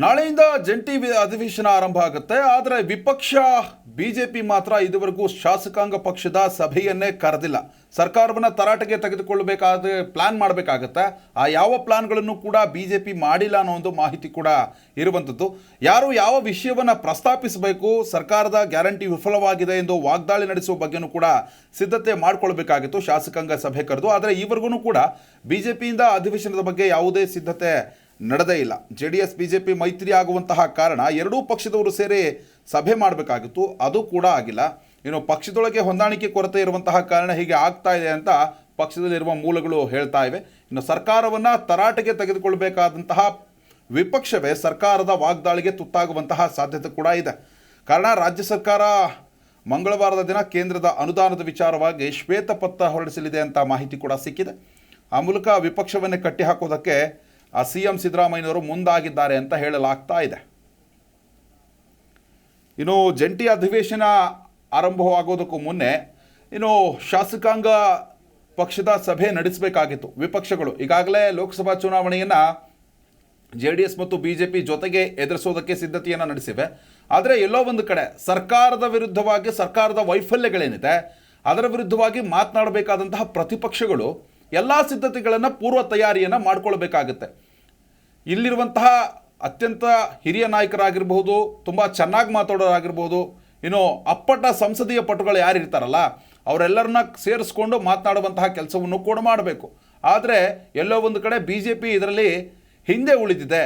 ನಾಳೆಯಿಂದ ಜಂಟಿ ಅಧಿವೇಶನ ಆರಂಭ ಆಗುತ್ತೆ. ಆದರೆ ವಿಪಕ್ಷ, ಬಿಜೆಪಿ ಮಾತ್ರ ಇದುವರೆಗೂ ಶಾಸಕಾಂಗ ಪಕ್ಷದ ಸಭೆಯನ್ನೇ ಕರೆದಿಲ್ಲ. ಸರ್ಕಾರವನ್ನು ತರಾಟೆಗೆ ತೆಗೆದುಕೊಳ್ಳಬೇಕಾದ ಪ್ಲಾನ್ ಮಾಡಬೇಕಾಗತ್ತೆ. ಆ ಯಾವ ಪ್ಲಾನ್ಗಳನ್ನು ಕೂಡ ಬಿಜೆಪಿ ಮಾಡಿಲ್ಲ ಅನ್ನೋ ಒಂದು ಮಾಹಿತಿ ಕೂಡ ಇರುವಂಥದ್ದು. ಯಾರು ಯಾವ ವಿಷಯವನ್ನು ಪ್ರಸ್ತಾಪಿಸಬೇಕು, ಸರ್ಕಾರದ ಗ್ಯಾರಂಟಿ ವಿಫಲವಾಗಿದೆ ಎಂದು ವಾಗ್ದಾಳಿ ನಡೆಸುವ ಬಗ್ಗೆನೂ ಕೂಡ ಸಿದ್ಧತೆ ಮಾಡಿಕೊಳ್ಬೇಕಾಗಿತ್ತು ಶಾಸಕಾಂಗ ಸಭೆ ಕರೆದು. ಆದರೆ ಈವರೆಗೂ ಕೂಡ ಬಿಜೆಪಿಯಿಂದ ಅಧಿವೇಶನದ ಬಗ್ಗೆ ಯಾವುದೇ ಸಿದ್ಧತೆ ನಡೆದೇ ಇಲ್ಲ. J D S B J P ಮೈತ್ರಿ ಆಗುವಂತಹ ಕಾರಣ ಎರಡೂ ಪಕ್ಷದವರು ಸೇರಿ ಸಭೆ ಮಾಡಬೇಕಾಗಿತ್ತು. ಅದು ಕೂಡ ಆಗಿಲ್ಲ. ಇನ್ನು ಪಕ್ಷದೊಳಗೆ ಹೊಂದಾಣಿಕೆ ಕೊರತೆ ಇರುವಂತಹ ಕಾರಣ ಹೀಗೆ ಆಗ್ತಾ ಇದೆ ಅಂತ ಪಕ್ಷದಲ್ಲಿರುವ ಮೂಲಗಳು ಹೇಳ್ತಾ ಇವೆ. ಇನ್ನು ಸರ್ಕಾರವನ್ನು ತರಾಟೆಗೆ ತೆಗೆದುಕೊಳ್ಳಬೇಕಾದಂತಹ ವಿಪಕ್ಷವೇ ಸರ್ಕಾರದ ವಾಗ್ದಾಳಿಗೆ ತುತ್ತಾಗುವಂತಹ ಸಾಧ್ಯತೆ ಕೂಡ ಇದೆ. ಕಾರಣ ರಾಜ್ಯ ಸರ್ಕಾರ ಮಂಗಳವಾರದ ದಿನ ಕೇಂದ್ರದ ಅನುದಾನದ ವಿಚಾರವಾಗಿ ಶ್ವೇತಪತ್ರ ಹೊರಡಿಸಲಿದೆ ಅಂತ ಮಾಹಿತಿ ಕೂಡ ಸಿಕ್ಕಿದೆ. ಆ ಮೂಲಕ ವಿಪಕ್ಷವನ್ನೇ ಕಟ್ಟಿ ಹಾಕೋದಕ್ಕೆ ಆ ಸಿ ಎಂ ಸಿದ್ದರಾಮಯ್ಯನವರು ಮುಂದಾಗಿದ್ದಾರೆ ಅಂತ ಹೇಳಲಾಗ್ತಾ ಇದೆ. ಇನ್ನು ಜಂಟಿ ಅಧಿವೇಶನ ಆರಂಭವಾಗೋದಕ್ಕೂ ಮುನ್ನೆ ಇನ್ನು ಶಾಸಕಾಂಗ ಪಕ್ಷದ ಸಭೆ ನಡೆಸಬೇಕಾಗಿತ್ತು. ವಿಪಕ್ಷಗಳು ಈಗಾಗಲೇ ಲೋಕಸಭಾ ಚುನಾವಣೆಯನ್ನು ಜೆ ಡಿ ಎಸ್ ಮತ್ತು ಬಿ ಜೆ ಪಿ ಜೊತೆಗೆ ಎದುರಿಸೋದಕ್ಕೆ ಸಿದ್ಧತೆಯನ್ನು ನಡೆಸಿವೆ. ಆದರೆ ಎಲ್ಲೋ ಒಂದು ಕಡೆ ಸರ್ಕಾರದ ವಿರುದ್ಧವಾಗಿ ಸರ್ಕಾರದ ವೈಫಲ್ಯಗಳೇನಿದೆ, ಅದರ ವಿರುದ್ಧವಾಗಿ ಮಾತನಾಡಬೇಕಾದಂತಹ ಪ್ರತಿಪಕ್ಷಗಳು ಎಲ್ಲ ಸಿದ್ಧತೆಗಳನ್ನು ಪೂರ್ವ ತಯಾರಿಯನ್ನು ಮಾಡ್ಕೊಳ್ಬೇಕಾಗುತ್ತೆ. ಇಲ್ಲಿರುವಂತಹ ಅತ್ಯಂತ ಹಿರಿಯ ನಾಯಕರಾಗಿರ್ಬೋದು ತುಂಬ ಚೆನ್ನಾಗಿ ಮಾತಾಡೋರಾಗಿರ್ಬೋದು ಇನ್ನು ಅಪ್ಪಟ ಸಂಸದೀಯ ಪಟುಗಳು ಯಾರು ಇರ್ತಾರಲ್ಲ, ಅವರೆಲ್ಲರನ್ನ ಸೇರಿಸ್ಕೊಂಡು ಮಾತನಾಡುವಂತಹ ಕೆಲಸವನ್ನು ಕೂಡ ಮಾಡಬೇಕು. ಆದರೆ ಎಲ್ಲೋ ಒಂದು ಕಡೆ ಬಿ ಜೆ ಪಿ ಇದರಲ್ಲಿ ಹಿಂದೆ ಉಳಿದಿದೆ.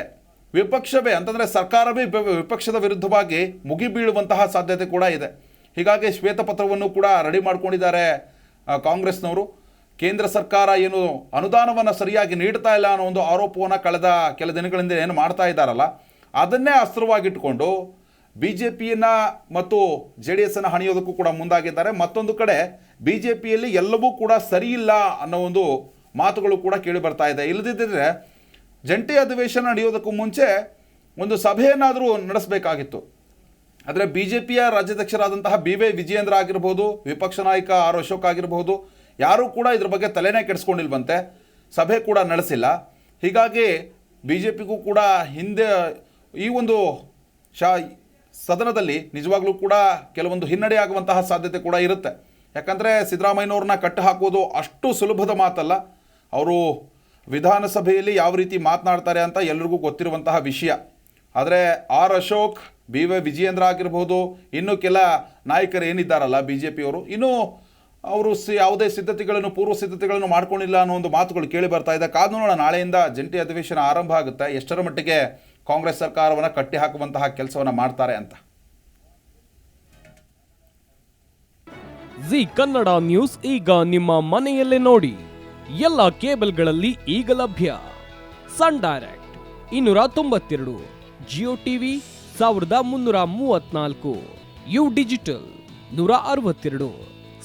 ವಿಪಕ್ಷವೇ, ಅಂತಂದರೆ ಸರ್ಕಾರವೇ ವಿಪಕ್ಷದ ವಿರುದ್ಧವಾಗಿ ಮುಗಿಬೀಳುವಂತಹ ಸಾಧ್ಯತೆ ಕೂಡ ಇದೆ. ಹೀಗಾಗಿ ಶ್ವೇತಪತ್ರವನ್ನು ಕೂಡ ರೆಡಿ ಮಾಡ್ಕೊಂಡಿದ್ದಾರೆ ಕಾಂಗ್ರೆಸ್ನವರು. ಕೇಂದ್ರ ಸರ್ಕಾರ ಏನು ಅನುದಾನವನ್ನು ಸರಿಯಾಗಿ ನೀಡ್ತಾ ಇಲ್ಲ ಅನ್ನೋ ಒಂದು ಆರೋಪವನ್ನು ಕಳೆದ ಕೆಲ ದಿನಗಳಿಂದ ಏನು ಮಾಡ್ತಾ ಇದ್ದಾರಲ್ಲ, ಅದನ್ನೇ ಅಸ್ತ್ರವಾಗಿಟ್ಟುಕೊಂಡು ಬಿ ಜೆ ಪಿಯನ್ನು ಮತ್ತು ಜೆ ಡಿ ಎಸ್ಸನ್ನು ಹಣಿಯೋದಕ್ಕೂ ಕೂಡ ಮುಂದಾಗಿದ್ದಾರೆ. ಮತ್ತೊಂದು ಕಡೆ ಬಿ ಜೆ ಪಿಯಲ್ಲಿ ಎಲ್ಲವೂ ಕೂಡ ಸರಿ ಇಲ್ಲ ಅನ್ನೋ ಒಂದು ಮಾತುಗಳು ಕೂಡ ಕೇಳಿ ಬರ್ತಾ ಇದೆ. ಇಲ್ಲದಿದ್ದರೆ ಜಂಟಿ ಅಧಿವೇಶನ ನಡೆಯೋದಕ್ಕೂ ಮುಂಚೆ ಒಂದು ಸಭೆಯನ್ನಾದರೂ ನಡೆಸಬೇಕಾಗಿತ್ತು. ಆದರೆ ಬಿ ಜೆ ಪಿಯ ರಾಜ್ಯಾಧ್ಯಕ್ಷರಾದಂತಹ ಬಿ ವೈ ವಿಜಯೇಂದ್ರ ಆಗಿರ್ಬೋದು, ವಿಪಕ್ಷ ನಾಯಕ ಆರ್ ಅಶೋಕ್ ಆಗಿರ್ಬೋದು ಯಾರೂ ಕೂಡ ಇದ್ರ ಬಗ್ಗೆ ತಲೆನೇ ಕೆಡಿಸ್ಕೊಂಡಿಲ್ವಂತೆ. ಸಭೆ ಕೂಡ ನಡೆಸಿಲ್ಲ. ಹೀಗಾಗಿ ಬಿ ಜೆ ಪಿಗೂ ಕೂಡ ಹಿಂದೆ, ಈ ಒಂದು ಶಾ, ಸದನದಲ್ಲಿ ನಿಜವಾಗ್ಲೂ ಕೂಡ ಕೆಲವೊಂದು ಹಿನ್ನಡೆ ಆಗುವಂತಹ ಸಾಧ್ಯತೆ ಕೂಡ ಇರುತ್ತೆ. ಯಾಕಂದರೆ ಸಿದ್ದರಾಮಯ್ಯನವ್ರನ್ನ ಕಟ್ಟು ಹಾಕೋದು ಅಷ್ಟು ಸುಲಭದ ಮಾತಲ್ಲ. ಅವರು ವಿಧಾನಸಭೆಯಲ್ಲಿ ಯಾವ ರೀತಿ ಮಾತನಾಡ್ತಾರೆ ಅಂತ ಎಲ್ರಿಗೂ ಗೊತ್ತಿರುವಂತಹ ವಿಷಯ. ಆದರೆ R Ashok, B Y Vijayendra ಆಗಿರ್ಬೋದು, ಇನ್ನೂ ಕೆಲ ನಾಯಕರು ಏನಿದ್ದಾರಲ್ಲ ಬಿ ಜೆ ಪಿಯವರು ಇನ್ನೂ ಅವರು ಸಿ ಯಾವುದೇ ಸಿದ್ಧತೆಗಳನ್ನು, ಪೂರ್ವ ಸಿದ್ಧತೆಗಳನ್ನು ಮಾಡ್ಕೊಂಡಿಲ್ಲ ಅನ್ನೋ ಒಂದು ಮಾತುಗಳು ಕೇಳಿ ಬರ್ತಾ ಇದೆ. ಕಾದು ನೋಡೋಣ, ನಾಳೆಯಿಂದ ಜಂಟಿ ಅಧಿವೇಶನ ಆರಂಭ ಆಗುತ್ತೆ. ಎಷ್ಟರ ಮಟ್ಟಿಗೆ ಕಾಂಗ್ರೆಸ್ ಸರ್ಕಾರವನ್ನು ಕಟ್ಟಿ ಹಾಕುವಂತಹ ಕೆಲಸವನ್ನು ಮಾಡ್ತಾರೆ ಅಂತ. ಜಿ ಕನ್ನಡ ನ್ಯೂಸ್ ಈಗ ನಿಮ್ಮ ಮನೆಯಲ್ಲೇ ನೋಡಿ. ಎಲ್ಲ ಕೇಬಲ್ಗಳಲ್ಲಿ ಈಗ ಲಭ್ಯ. ಸನ್ ಡೈರೆಕ್ಟ್ ಇನ್ನೂರ ತೊಂಬತ್ತೆರಡು, ಜಿಯೋ ಟಿವಿ ಸಾವಿರದ ಮುನ್ನೂರ ಮೂವತ್ನಾಲ್ಕು ಯು ಡಿಜಿಟಲ್ ನೂರ ಅರವತ್ತೆರಡು.